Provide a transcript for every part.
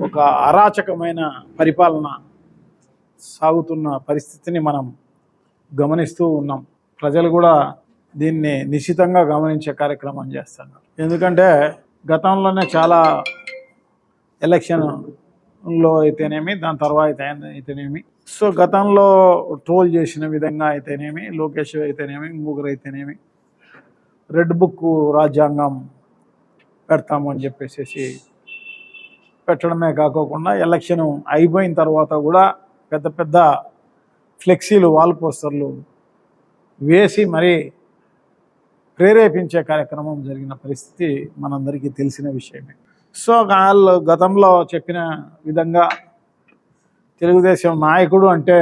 ఒక అరాచకమైన పరిపాలన సాగుతున్న పరిస్థితిని మనం గమనిస్తూ ఉన్నాం. ప్రజలు కూడా దీన్ని నిశ్చితంగా గమనించే కార్యక్రమం చేస్తున్నారు. ఎందుకంటే గతంలోనే చాలా ఎలక్షన్లో అయితేనేమి దాని తర్వాత అయితేనేమి. సో గతంలో ట్రోల్ చేసిన విధంగా అయితేనేమి లోకేష్ అయితేనేమి ముగ్గురు అయితేనేమి రెడ్ బుక్ రాజ్యాంగం పెడతాము అని చెప్పేసి పెట్టడమే కాకోకుండా ఎలక్షన్ అయిపోయిన తర్వాత కూడా పెద్ద పెద్ద ఫ్లెక్సీలు వాల్ పోస్టర్లు వేసి మరీ ప్రేరేపించే కార్యక్రమం జరిగిన పరిస్థితి మనందరికీ తెలిసిన విషయమే. సో వాళ్ళు గతంలో చెప్పిన విధంగా తెలుగుదేశం నాయకుడు అంటే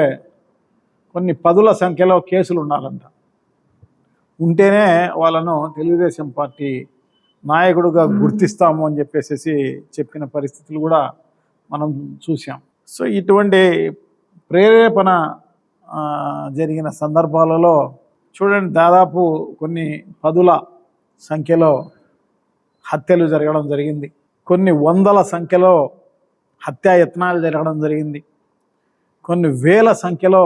కొన్ని పదుల సంఖ్యలో కేసులు ఉండాలంట. ఉంటేనే వాళ్ళను తెలుగుదేశం పార్టీ నాయకుడుగా గుర్తిస్తాము అని చెప్పేసి చెప్పిన పరిస్థితులు కూడా మనం చూసాం సో ఇటువంటి ప్రేరేపణ జరిగిన సందర్భాలలో చూడండి దాదాపు కొన్ని పదుల సంఖ్యలో హత్యలు జరగడం జరిగింది. కొన్ని వందల సంఖ్యలో హత్యాయత్నాలు జరగడం జరిగింది. కొన్ని వేల సంఖ్యలో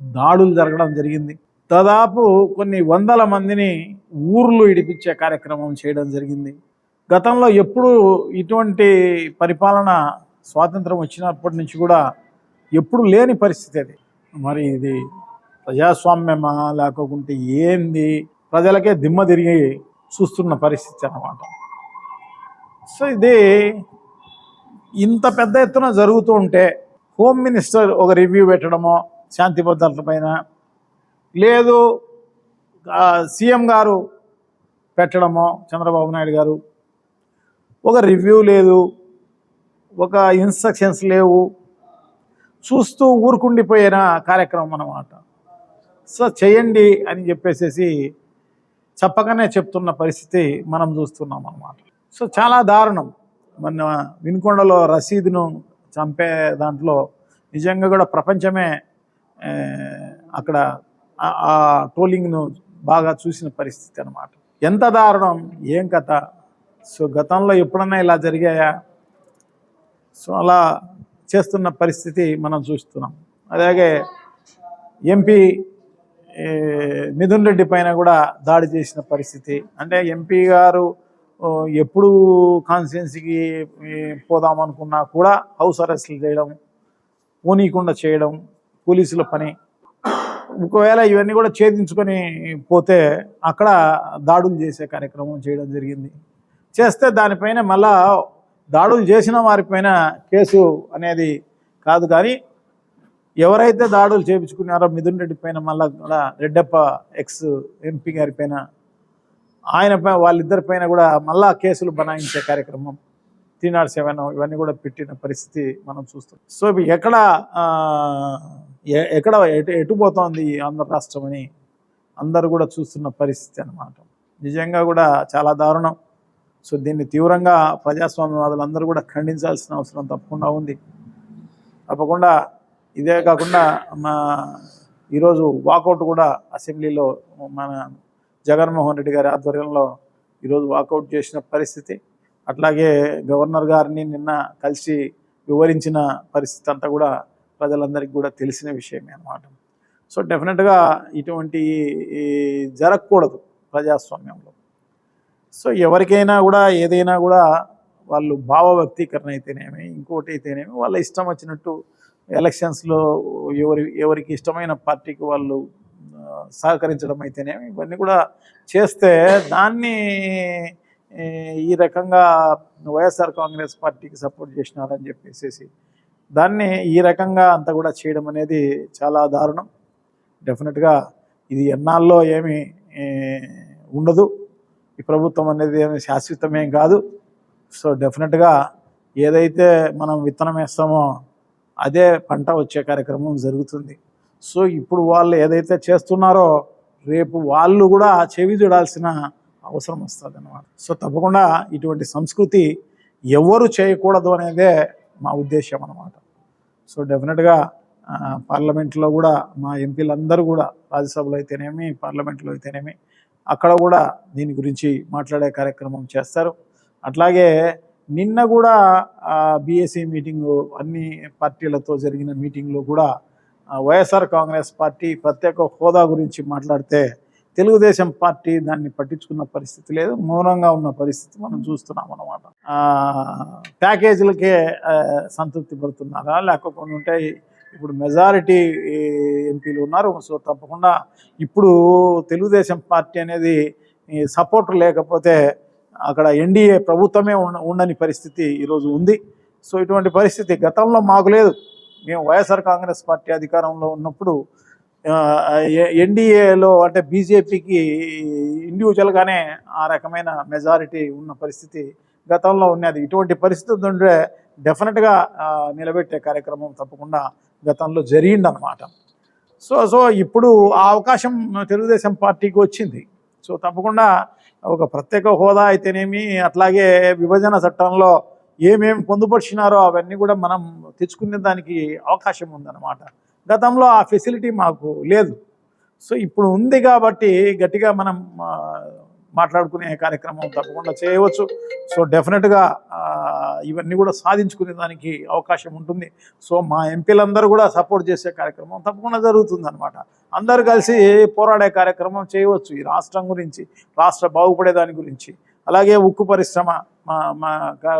దాడులు జరగడం జరిగింది. దాదాపు కొన్ని వందల మందిని ఊర్లు ఇడిపించే కార్యక్రమం చేయడం జరిగింది. గతంలో ఎప్పుడు ఇటువంటి పరిపాలన స్వాతంత్రం వచ్చినప్పటి నుంచి కూడా ఎప్పుడు లేని పరిస్థితి అది. మరి ఇది ప్రజాస్వామ్యమా లేకపోతే ఏంది? ప్రజలకే దిమ్మ తిరిగి చూస్తున్న పరిస్థితి అన్నమాట. సో ఇది ఇంత పెద్ద ఎత్తున జరుగుతూ ఉంటే హోమ్ మినిస్టర్ ఒక రివ్యూ పెట్టడమో శాంతి భద్రతల పైన లేదు సీఎం గారు పెట్టడమో చంద్రబాబు నాయుడు గారు. ఒక రివ్యూ లేదు ఒక ఇన్స్ట్రక్షన్స్ లేవు. చూస్తూ ఊరుకుండిపోయిన కార్యక్రమం అన్నమాట. సో చేయండి అని చెప్పేసేసి చెప్పకనే చెప్తున్న పరిస్థితి మనం చూస్తున్నాం అన్నమాట. సో చాలా దారుణం. మన వినుకొండలో రసీదును చంపే దాంట్లో నిజంగా కూడా ప్రపంచమే అక్కడ ఆ- ట్రోలింగ్ను బాగా చూసిన పరిస్థితి అన్నమాట. ఎంత దారుణం ఏం కథ? సో గతంలో ఎప్పుడన్నా ఇలా జరిగాయా? సో అలా చేస్తున్న పరిస్థితి మనం చూస్తున్నాం. అలాగే ఎంపీ మిథున్ రెడ్డి పైన కూడా దాడి చేసిన పరిస్థితి. అంటే ఎంపీ గారు ఎప్పుడు కాన్స్టిట్యున్సీకి పోదాం అనుకున్నా కూడా హౌస్ అరెస్ట్లు చేయడం పోనీయకుండా చేయడం పోలీసుల పని ఒకవేళ ఇవన్నీ కూడా ఛేదించుకొని పోతే అక్కడ దాడులు చేసే కార్యక్రమం చేయడం జరిగింది. చేస్తే దానిపైన మళ్ళా దాడులు చేసిన వారిపైన కేసు అనేది కాదు కానీ ఎవరైతే దాడులు చేపించుకున్నారో మిథున్ రెడ్డి పైన మళ్ళా కూడా రెడ్డప్ప ఎక్స్ ఎంపీ గారి పైన ఆయన పై వాళ్ళిద్దరి పైన కూడా మళ్ళా కేసులు బనాయించే కార్యక్రమం త్రీ నాట్ సెవెన్ ఇవన్నీ కూడా పెట్టిన పరిస్థితి మనం చూస్తాం. సో ఎక్కడ ఎక్కడ ఎటు ఎటు పోతోంది ఆంధ్ర రాష్ట్రం అని అందరూ కూడా చూస్తున్న పరిస్థితి అన్నమాట. నిజంగా కూడా చాలా దారుణం. సో దీన్ని తీవ్రంగా ప్రజాస్వామ్యవాదులు అందరూ కూడా ఖండించాల్సిన అవసరం తప్పకుండా ఉంది. తప్పకుండా ఇదే కాకుండా మా ఈరోజు వాకౌట్ కూడా అసెంబ్లీలో మన జగన్మోహన్ రెడ్డి గారి ఆధ్వర్యంలో ఈరోజు వాకౌట్ చేసిన పరిస్థితి. అట్లాగే గవర్నర్ గారిని నిన్న కలిసి వివరించిన పరిస్థితి అంతా కూడా ప్రజలందరికీ కూడా తెలిసిన విషయమే అన్నమాట. సో డెఫినెట్గా ఇటువంటి జరగకూడదు ప్రజాస్వామ్యంలో. సో ఎవరికైనా కూడా ఏదైనా కూడా వాళ్ళు భావ వ్యక్తీకరణ అయితేనేమి ఇంకోటి అయితేనేమి వాళ్ళ ఇష్టం వచ్చినట్టు ఎలక్షన్స్లో ఎవరి ఎవరికి ఇష్టమైన పార్టీకి వాళ్ళు సహకరించడం అయితేనేమి ఇవన్నీ కూడా చేస్తే దాన్ని ఈ, రకంగా వైఎస్ఆర్ కాంగ్రెస్ పార్టీకి సపోర్ట్ చేసినారని చెప్పేసి దాన్ని ఈ రకంగా అంతా కూడా చేయడం అనేది చాలా దారుణం. డెఫినెట్గా ఇది ఎన్నాళ్ళలో ఏమి ఉండదు. ఈ ప్రభుత్వం అనేది ఏమి శాశ్వతమేం కాదు. సో డెఫినెట్గా ఏదైతే మనం విత్తనం వేస్తామో అదే పంట వచ్చే కార్యక్రమం జరుగుతుంది. సో ఇప్పుడు వాళ్ళు ఏదైతే చేస్తున్నారో రేపు వాళ్ళు కూడా చెవి చూడాల్సిన అవసరం వస్తుంది అనమాట సో తప్పకుండా ఇటువంటి సంస్కృతి ఎవరు చేయకూడదు అనేదే మా ఉద్దేశం అనమాట సో డెఫినెట్గా పార్లమెంట్లో కూడా మా ఎంపీలందరూ కూడా రాజ్యసభలో అయితేనేమి పార్లమెంట్లో అయితేనేమి అక్కడ కూడా దీని గురించి మాట్లాడే కార్యక్రమం చేస్తారు. అట్లాగే నిన్న కూడా బీఎస్సీ మీటింగు అన్ని పార్టీలతో జరిగిన మీటింగ్లో కూడా వైఎస్ఆర్ కాంగ్రెస్ పార్టీ ప్రత్యేక హోదా గురించి మాట్లాడితే తెలుగుదేశం పార్టీ దాన్ని పట్టించుకున్న పరిస్థితి లేదు. మౌనంగా ఉన్న పరిస్థితి మనం చూస్తున్నాం అన్నమాట. ప్యాకేజీలకే సంతృప్తి పడుతున్నారా? లేకపోతే ఉంటే ఇప్పుడు మెజారిటీ ఎంపీలు ఉన్నారు. సో తప్పకుండా ఇప్పుడు తెలుగుదేశం పార్టీ అనేది సపోర్ట్ లేకపోతే అక్కడ ఎన్డీఏ ప్రభుత్వమే ఉండ ఉండని పరిస్థితి ఈరోజు ఉంది. సో ఇటువంటి పరిస్థితి గతంలో మాకు లేదు. మేము వైఎస్ఆర్ కాంగ్రెస్ పార్టీ అధికారంలో ఉన్నప్పుడు ఎన్డీఏలో అంటే బీజేపీకి ఇండివిజువల్గానే ఆ రకమైన మెజారిటీ ఉన్న పరిస్థితి గతంలో ఉన్నది. ఇటువంటి పరిస్థితి ఉండే డెఫినెట్గా నిలబెట్టే కార్యక్రమం తప్పకుండా గతంలో జరిగిందనమాట సో సో ఇప్పుడు ఆ అవకాశం తెలుగుదేశం పార్టీకి వచ్చింది. సో తప్పకుండా ఒక ప్రత్యేక హోదా అయితేనేమి అట్లాగే విభజన చట్టంలో ఏమేమి పొందుపరిచినారో అవన్నీ కూడా మనం తెచ్చుకునే దానికి అవకాశం ఉందన్నమాట. గతంలో ఆ ఫెసిలిటీ మాకు లేదు. సో ఇప్పుడు ఉంది కాబట్టి గట్టిగా మనం మాట్లాడుకునే కార్యక్రమం తప్పకుండా చేయవచ్చు. సో డెఫినెట్గా ఇవన్నీ కూడా సాధించుకునే దానికి అవకాశం ఉంటుంది. సో మా ఎంపీలందరూ కూడా సపోర్ట్ చేసే కార్యక్రమం తప్పకుండా జరుగుతుంది అనమాట అందరూ కలిసి పోరాడే కార్యక్రమం చేయవచ్చు ఈ రాష్ట్రం గురించి రాష్ట్ర బాగుపడే దాని గురించి. అలాగే ఉక్కు పరిశ్రమ మా మా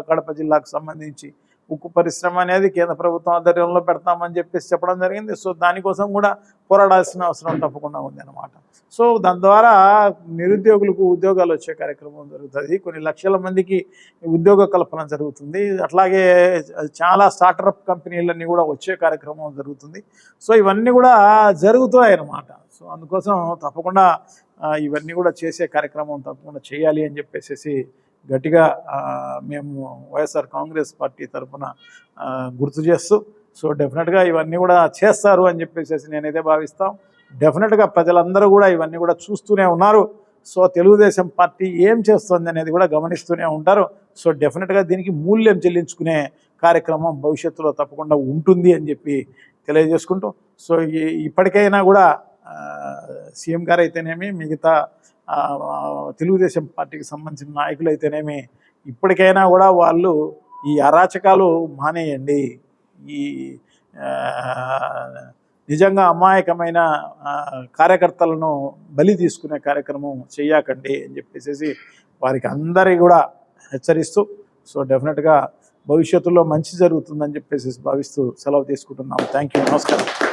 కడప జిల్లాకు సంబంధించి ఉక్కు పరిశ్రమ అనేది కేంద్ర ప్రభుత్వం ఆధ్వర్యంలో పెడతామని చెప్పేసి చెప్పడం జరిగింది. సో దానికోసం కూడా పోరాడాల్సిన అవసరం తప్పకుండా ఉంది అనమాట సో దాని ద్వారా నిరుద్యోగులకు ఉద్యోగాలు వచ్చే కార్యక్రమం జరుగుతుంది. కొన్ని లక్షల మందికి ఉద్యోగ కల్పన జరుగుతుంది. అట్లాగే చాలా స్టార్టప్ కంపెనీలన్నీ కూడా వచ్చే కార్యక్రమం జరుగుతుంది. సో ఇవన్నీ కూడా జరుగుతాయి అన్నమాట సో అందుకోసం తప్పకుండా ఇవన్నీ కూడా చేసే కార్యక్రమం తప్పకుండా చేయాలి అని చెప్పేసి గట్టిగా మేము వైఎస్ఆర్ కాంగ్రెస్ పార్టీ తరఫున గుర్తు చేస్తూ సో డెఫినెట్గా ఇవన్నీ కూడా చేస్తారు అని చెప్పేసి నేనైతే భావిస్తాం. డెఫినెట్గా ప్రజలందరూ కూడా ఇవన్నీ కూడా చూస్తూనే ఉన్నారు. సో తెలుగుదేశం పార్టీ ఏం చేస్తుంది అనేది కూడా గమనిస్తూనే ఉంటారు. సో డెఫినెట్గా దీనికి మూల్యం చెల్లించుకునే కార్యక్రమం భవిష్యత్తులో తప్పకుండా ఉంటుంది అని చెప్పి తెలియజేసుకుంటూ సో ఈ- ఇప్పటికైనా కూడా సీఎం గారు అయితేనేమి మిగతా తెలుగుదేశం పార్టీకి సంబంధించిన నాయకులు అయితేనేమి ఇప్పటికైనా కూడా వాళ్ళు ఈ అరాచకాలు మానేయండి. ఈ నిజంగా అమాయకమైన కార్యకర్తలను బలి తీసుకునే కార్యక్రమం చేయకండి అని చెప్పేసి వారికి అందరి కూడా హెచ్చరిస్తూ సో డెఫినెట్గా భవిష్యత్తులో మంచి జరుగుతుందని చెప్పేసి భావిస్తూ సెలవు తీసుకుంటున్నాం థ్యాంక్ యూ నమస్కారం.